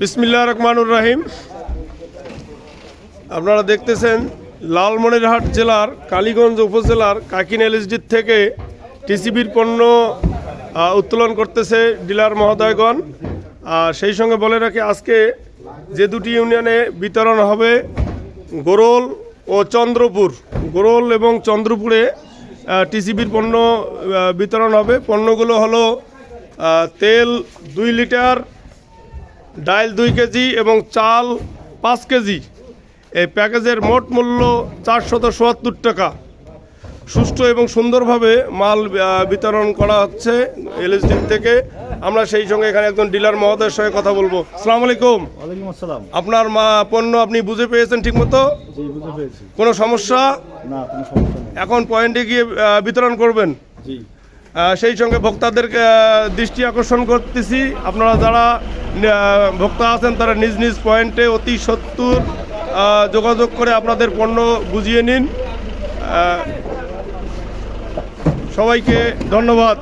বিসমিল্লাহ রহমানুর রাহিম। আপনারা দেখতেছেন লালমনিরহাট জেলার কালীগঞ্জ উপজেলার কাকিন এলএসডির থেকে টিসিবির পণ্য উত্তোলন করতেছে ডিলার মহোদয়গণ। আর সেই সঙ্গে বলে রাখি, আজকে যে দুটি ইউনিয়নে বিতরণ হবে, গোরল ও চন্দ্রপুর। গোরল এবং চন্দ্রপুরে টিসিবির পণ্য বিতরণ হবে। পণ্যগুলো হলো তেল দুই লিটার ডাল দুই কেজি এবং চাল পাঁচ কেজি। এই প্যাকেজের মোট মূল্য চারশত সোয়াত্তর টাকা। সুষ্ঠু এবং সুন্দরভাবে মাল বিতরণ করা হচ্ছে এলএসডি থেকে। আমরা সেই সঙ্গে এখানে একজন ডিলার মহোদয়ের সঙ্গে কথা বলব। সালাম আলাইকুম। ওয়ালাইকুম আসসালাম। আপনার মা পণ্য আপনি বুঝে পেয়েছেন ঠিকমতো? জি পেরেছি কোনো সমস্যা? না কোনো সমস্যা নেই। এখন পয়েন্টে গিয়ে বিতরণ করবেন? জি। সেই সঙ্গে ভোক্তাদের আহ, দৃষ্টি আকর্ষণ করতেছি। আপনারা যারা ভোক্তা আছেন তারা নিজ নিজ পয়েন্টে অতি সত্তর যোগাযোগ করে আপনাদের পণ্য বুঝিয়ে নিন। সবাইকে ধন্যবাদ।